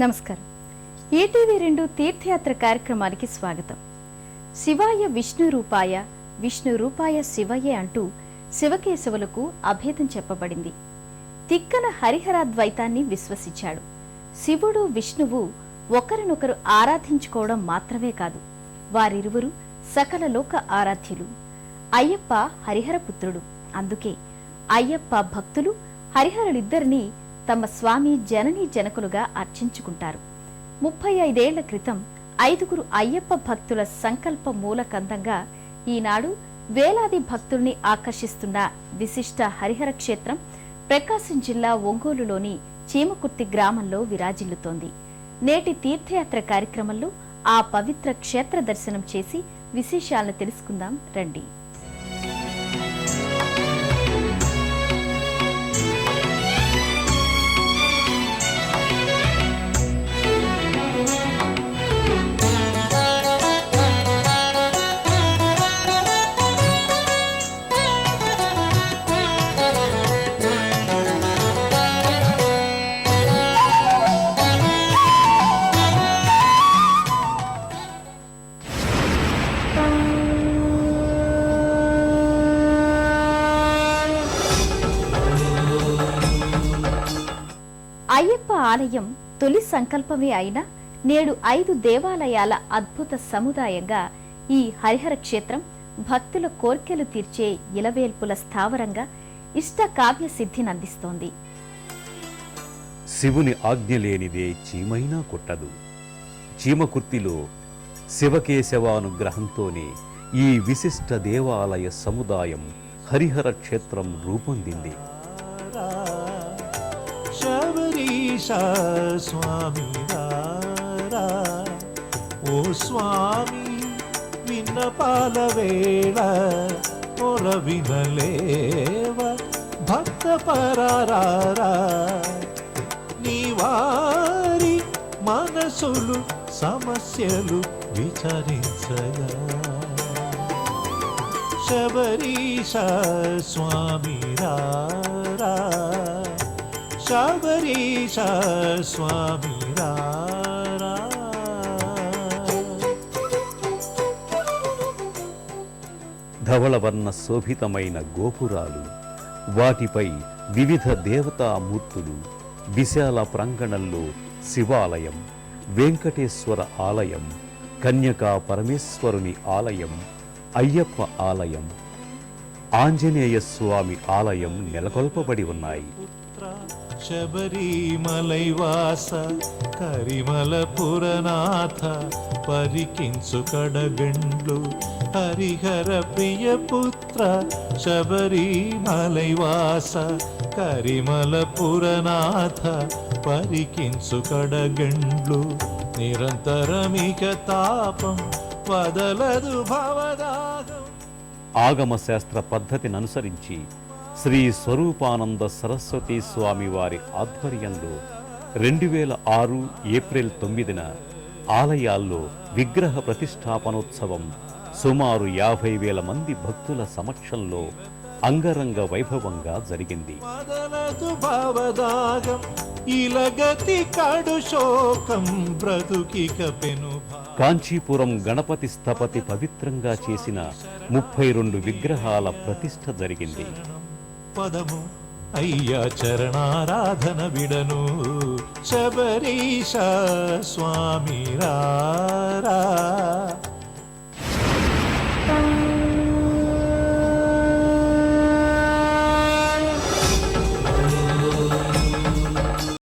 నమస్కారం. ఈటీవీ రెండు తీర్థయాత్ర కార్యక్రమానికి స్వాగతం. శివాయ విష్ణు రూపాయ విష్ణు రూపాయ శివయే అంటూ శివకేశవులకు అభేదం చెప్పబడింది. తిక్కన హరిహరాద్వైతాన్ని విశ్వసించాడు. శివుడు విష్ణువు ఒకరినొకరు ఆరాధించుకోవడం మాత్రమే కాదు వారిరువురు సకల లోక ఆరాధ్యులు. అయ్యప్ప హరిహరపుత్రుడు అందుకే అయ్యప్ప భక్తులు హరిహరులిద్దరినీ తమ స్వామి జననీ జనకులుగా అర్చించుకుంటారు. ముప్పై ఐదేళ్ళ క్రితం ఐదుగురు అయ్యప్ప భక్తుల సంకల్ప మూలకందంగా ఈనాడు వేలాది భక్తుల్ని ఆకర్షిస్తున్న విశిష్ట హరిహర క్షేత్రం ప్రకాశం జిల్లా ఒంగోలులోని చీమకుర్తి గ్రామంలో విరాజిల్లుతోంది. నేటి తీర్థయాత్ర కార్యక్రమంలో ఆ పవిత్ర క్షేత్ర దర్శనం చేసి విశేషాలను తెలుసుకుందాం. రండి. అయ్యప్ప ఆలయం తొలి సంకల్పమే అయినా నేడు ఐదు దేవాలయాల అద్భుత సముదాయంగా ఈ హరిహర క్షేత్రం భక్తుల కోర్కెలు తీర్చే ఇలవేల్పుల స్థావరంగా ఇష్ట కావ్య సిద్ధినందిస్తోంది శివుని ఆజ్ఞ లేనిదే చీమైనా కుట్టదు. చీమకుర్తిలో శివకేశవానుగ్రహంతోనే ఈ విశిష్ట దేవాలయ సముదాయం హరిహర క్షేత్రం రూపొందింది. శబరీషా స్వామి రారా ఓ స్వామి విన్నపాల వేళ మొర వినలేవ భక్త పరారా నీ వారి మనసులు సమస్యలు విచారించగా. శబరీశ స్వామి రారా శబరీష స్వామి ధవళవర్ణ శోభితమైన గోపురాలు వాటిపై వివిధ దేవతామూర్తులు విశాల ప్రాంగణంలో శివాలయం వెంకటేశ్వర ఆలయం కన్యకా పరమేశ్వరుని ఆలయం అయ్యప్ప ఆలయం ఆంజనేయ స్వామి ఆలయం నెలకొల్పబడి ఉన్నాయి. శబరిమలైవాస కరిమల పురనాథ పరికించు కడగండ్లు హరిహర ప్రియ పుత్ర శబరిమలైవాస కరిమల పురనాథ పరికించు కడగండ్లు నిరంతరమిక తాపం వదలదు భవదాగం ఆగమ శాస్త్ర పద్ధతిని అనుసరించి శ్రీ స్వరూపానంద సరస్వతి స్వామి వారి ఆధ్వర్యంలో రెండు వేల ఆరు ఏప్రిల్ తొమ్మిదిన ఆలయాల్లో విగ్రహ ప్రతిష్టాపనోత్సవం సుమారు యాభై వేల మంది భక్తుల సమక్షంలో అంగరంగ వైభవంగా జరిగింది. కాంచీపురం గణపతి స్థపతి పవిత్రంగా చేసిన ముప్పై రెండు విగ్రహాల ప్రతిష్ఠ జరిగింది. పదము. అయ్యా చరణారాధన విడను. శబరీష స్వామి రారా